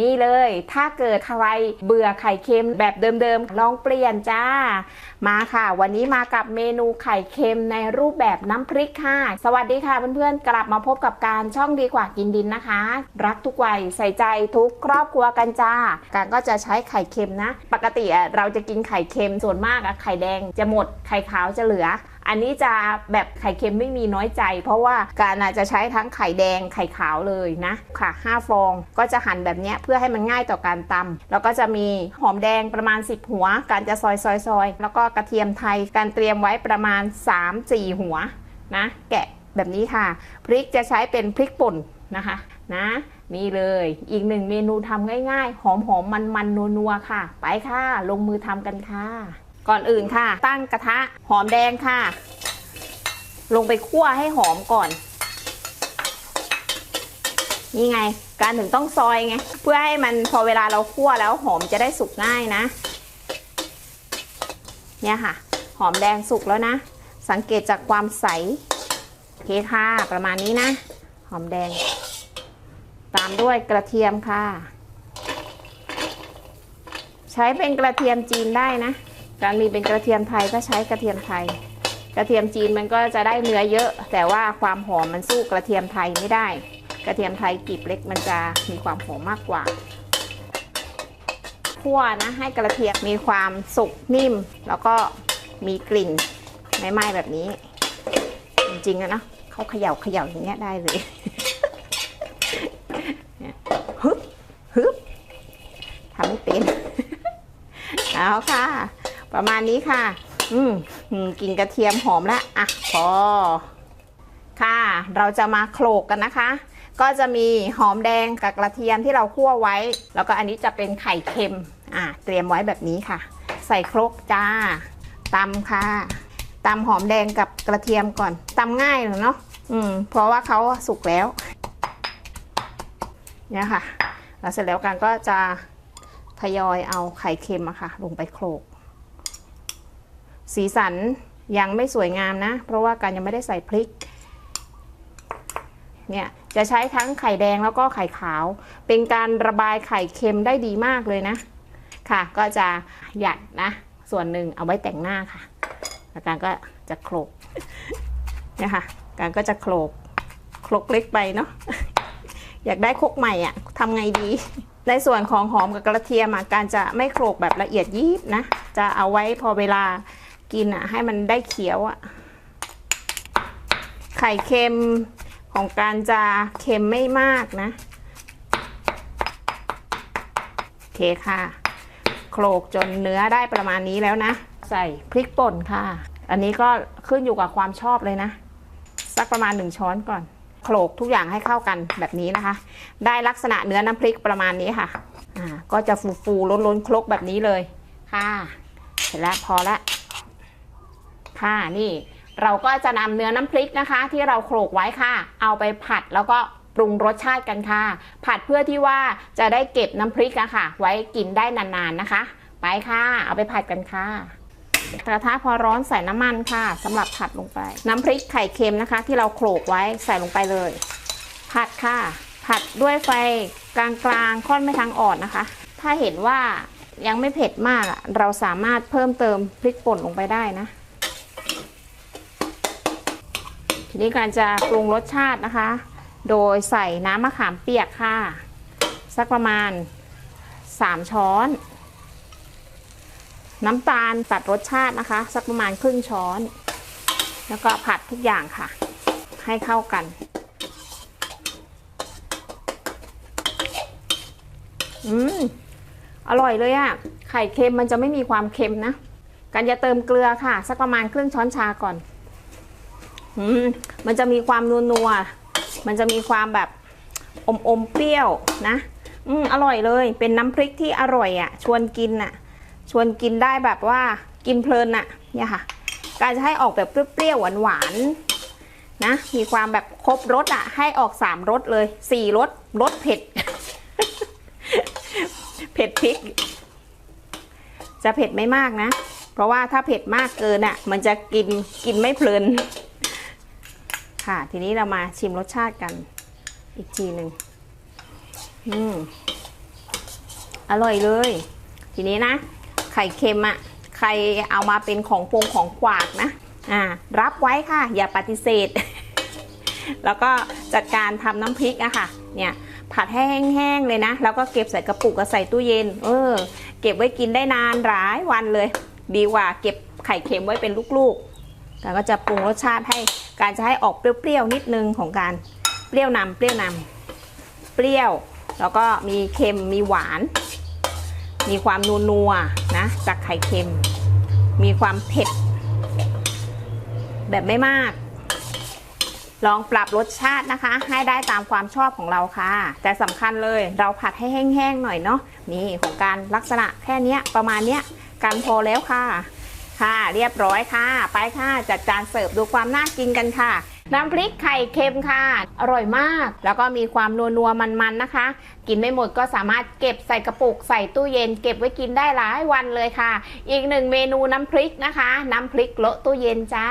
นี่เลย ถ้าเกิดใครเบื่อไข่เค็มแบบเดิมๆ ลองเปลี่ยนจ้า มาค่ะ วันนี้มากับเมนูไข่เค็มในรูปแบบน้ำพริกค่ะ สวัสดีค่ะเพื่อนๆ กลับมาพบกับการช่องดีกว่ากินดินนะคะ รักทุกวัยใส่ใจทุกครอบครัวกันจ้า การก็จะใช้ไข่เค็มนะ ปกติเราจะกินไข่เค็มส่วนมากอะไข่แดงจะหมดไข่ขาวจะเหลือ อันนี้จะแบบไข่เค็มไม่มีน้อยใจ เพราะว่าการอาจจะใช้ทั้งไข่แดงไข่ขาวเลยนะค่ะ 5 ฟองก็จะหั่นแบบเนี้ยเพื่อให้มันง่ายต่อการตำแล้วก็จะมีหอมแดงประมาณ 10 หัว การจะซอยซอยซอยแล้วก็กระเทียมไทยการเตรียมไว้ประมาณ 3-4 หัวนะ แกะแบบนี้ค่ะ พริกจะใช้เป็นพริกป่นนะคะนะนี่เลยอีกหนึ่งเมนูทำง่ายๆ หอมๆ มันๆ นัวๆ ค่ะ ไปค่ะ ลงมือทำกันค่ะ ก่อนอื่นค่ะ ตั้งกระทะหอมแดงค่ะ ลงไปคั่วให้หอมก่อนนี่ไง การถึงต้องซอยไง เพื่อให้มันพอเวลาเราคั่วแล้วหอมจะได้สุกง่ายนะ เนี่ยค่ะ หอมแดงสุกแล้วนะ สังเกตจากความใสโอเคค่ะประมาณนี้นะ หอมแดง ตามด้วยกระเทียมค่ะ ใช้เป็นกระเทียมจีนได้นะ การมีเป็นกระเทียมไทยก็ใช้กระเทียมไทย กระเทียมจีนมันก็จะได้เนื้อเยอะ แต่ว่าความหอมมันสู้กระเทียมไทยไม่ได้ กระเทียมไทยกลีบเล็กมันจะมีความหอมมากกว่าคั่วนะให้กระเทียมมีความสุกนิ่ม แล้วก็มีกลิ่นไม่ไหม้แบบนี้ จริงๆอะนะเขาเขย่าเขย่าอย่างเงี้ยได้เลยเนี่ยฮึบฮึบทำไม่เป็น เอาค่ะ ประมาณนี้ค่ะ อืมอืมกลินกระเทียมหอมแล้วอะพอค่ะเราจะมาโขลกกันนะคะ ก็จะมีหอมแดงกับกระเทียมที่เราคั่วไว้ แล้วก็อันนี้จะเป็นไข่เค็มอะเตรียมไว้แบบนี้ค่ะ ใส่ครกจ้าตำค่ะตำหอมแดงกับกระเทียมก่อนตำง่ายเลยเนาะอืมเพราะว่าเขาสุกแล้วเนี่ยค่ะ แล้วเสร็จแล้วกันก็จะทยอยเอาไข่เค็มอะค่ะ ลงไปโขลก สีสันยังไม่สวยงามนะ เพราะว่าการยังไม่ได้ใส่พริก เนี่ยจะใช้ทั้งไข่แดงแล้วก็ไข่ขาว เป็นการระบายไข่เค็มได้ดีมากเลยนะ ค่ะ ก็จะหยัดนะ ส่วนหนึ่งเอาไว้แต่งหน้าค่ะแล้วการก็จะโขลกเนี่ยค่ะการก็จะโขลกโขลกเล็กไปเนาะอยากได้คกใหม่อะ่ะทำไงดี ในส่วนของหอมกับกระเทียมการจะไม่โขลกแบบละเอียดยิบนะ จะเอาไว้พอเวลา กินอะ ให้มันได้เขียวอะ ไข่เค็มของการจะเค็มไม่มากนะโอเคค่ะ โขลกจนเนื้อได้ประมาณนี้แล้วนะ ใส่พริกป่นค่ะ อันนี้ก็ขึ้นอยู่กับความชอบเลยนะสักประมาณหนึ่งช้อนก่อน โขลกทุกอย่างให้เข้ากันแบบนี้นะคะ ได้ลักษณะเนื้อน้ำพริกประมาณนี้ค่ะ อ่า ก็จะฟูฟูๆล้นคลกแบบนี้เลย ค่ะ เสร็จแล้วพอละ ค่ะนี่เราก็จะนำเนื้อน้ำพริกนะคะ ที่เราโขลกไว้ค่ะ เอาไปผัดแล้วก็ปรุงรสชาติกันค่ะ ผัดเพื่อที่ว่าจะได้เก็บน้ำพริกอะค่ะ ไว้กินได้นานๆนะคะ ไปค่ะ เอาไปผัดกันค่ะ กระทะพอร้อนใส่น้ำมันค่ะสำหรับผัดลงไป น้ำพริกไข่เค็มนะคะ ที่เราโขลกไว้ใส่ลงไปเลย ผัดค่ะ ผัดด้วยไฟกลางๆค่อนไม่ทางอ่อนนะคะ ถ้าเห็นว่ายังไม่เผ็ดมากเราสามารถเพิ่มเติมพริกป่นลงไปได้นะ ทีนี้การจะปรุงรสชาตินะคะ โดยใส่น้ำมะขามเปียกค่ะ สักประมาณ 3 ช้อน น้ำตาลตัดรสชาตินะคะ สักประมาณครึ่งช้อน แล้วก็ผัดทุกอย่างค่ะ ให้เข้ากัน อืม อร่อยเลยอะไข่เค็มมันจะไม่มีความเค็มนะการจะเติมเกลือค่ะ สักประมาณครึ่งช้อนชาก่อน มันจะมีความนัวๆมันจะมีความแบบอมอมๆเปรี้ยวนะ อืมอร่อยเลย เป็นน้ำพริกที่อร่อยอะ่ะ ชวนกินอะ่ะ ชวนกินได้แบบว่ากินเพลินอะ่ะ เนี่ยค่ะ การจะให้ออกแบบเปรี้ยวๆหวานๆนะ มีความแบบครบรสอะ ให้ออกสามรสเลยสี่รสรสเผ็ด เผ็ดพริก จะเผ็ดไม่มากนะ เพราะว่าถ้าเผ็ดมากเกินอะ มันจะกินกินไม่เพลิน ค่ะ ทีนี้เรามาชิมรสชาติกันอีกทีหนึ่งอืมอร่อยเลย ทีนี้นะ ไข่เค็มอะ่ะ ใครเอามาเป็นของปรุงของขวากนะ อ่า รับไว้ค่ะ อย่าปฏิเสธ แล้วก็จัดการทำน้ำพริกอะค่ะ เนี่ย ผัดแห้งๆเลยนะ แล้วก็เก็บใส่กระปุกก็ใส่ตู้เย็น เออ เก็บไว้กินได้นานหลายวันเลย ดีกว่าเก็บไข่เค็มไว้เป็นลูกๆ แต่ก็จะปรุงรสชาติให้การจะให้ออกเปรี้ยวๆนิดนึงของการเปรี้ยวนำเปรี้ยวนำเปรี้ยว แล้วก็มีเค็มมีหวาน มีความนัวๆนะจากไข่เค็ม มีความเผ็ด แบบไม่มาก ลองปรับรสชาตินะคะ ให้ได้ตามความชอบของเราค่ะ แต่สำคัญเลยเราผัดให้แห้งๆหน่อยเนาะนี่ของการลักษณะแค่นี้ประมาณเนี้ยกันพอแล้วค่ะ ค่ะ เรียบร้อยค่ะ ไปค่ะ จัดจานเสิร์ฟดูความน่ากินกันค่ะ น้ำพริกไข่เค็มค่ะ อร่อยมาก แล้วก็มีความนัวนัวๆมันๆนะคะ กินไม่หมดก็สามารถเก็บใส่กระปุกใส่ตู้เย็น เก็บไว้กินได้หลายวันเลยค่ะ อีกหนึ่งเมนูน้ำพริกนะคะ น้ำพริกโละตู้เย็นจ้า